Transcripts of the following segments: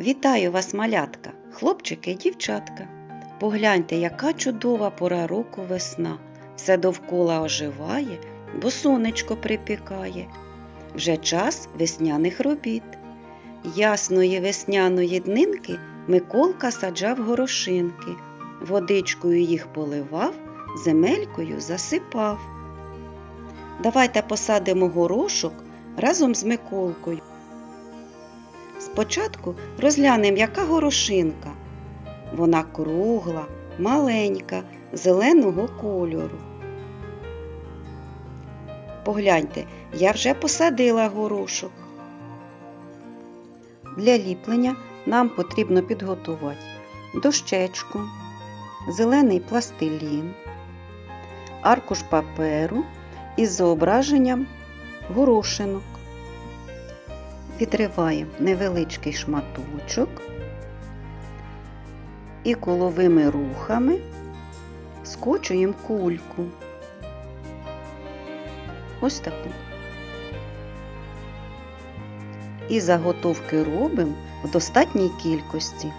Вітаю вас, малятка, хлопчики і дівчатка. Погляньте, яка чудова пора року весна. Все довкола оживає, бо сонечко припікає. Вже час весняних робіт. Ясної весняної днинки Миколка саджав горошинки, водичкою їх поливав, земелькою засипав. Давайте посадимо горошок разом з Миколкою. Спочатку розглянемо, яка горошинка. Вона кругла, маленька, зеленого кольору. Погляньте, я вже посадила горошок. Для ліплення нам потрібно підготувати дощечку, зелений пластилін, аркуш паперу із зображенням горошинок. Відриваємо невеличкий шматочок і коловими рухами скочуємо кульку. Ось таку. І заготовки робимо в достатній кількості.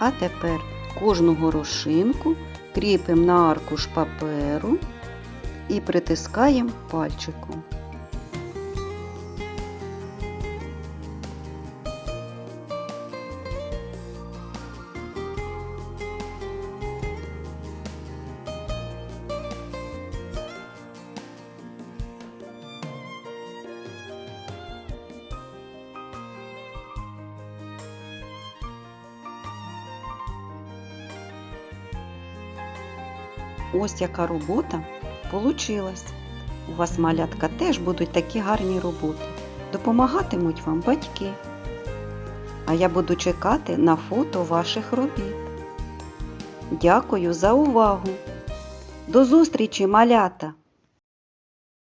А тепер кожну горошинку кріпимо на аркуш паперу і притискаємо пальчиком. Ось яка робота получилась. У вас, малятка, теж будуть такі гарні роботи. Допомагатимуть вам батьки. А я буду чекати на фото ваших робіт. Дякую за увагу. До зустрічі, малята!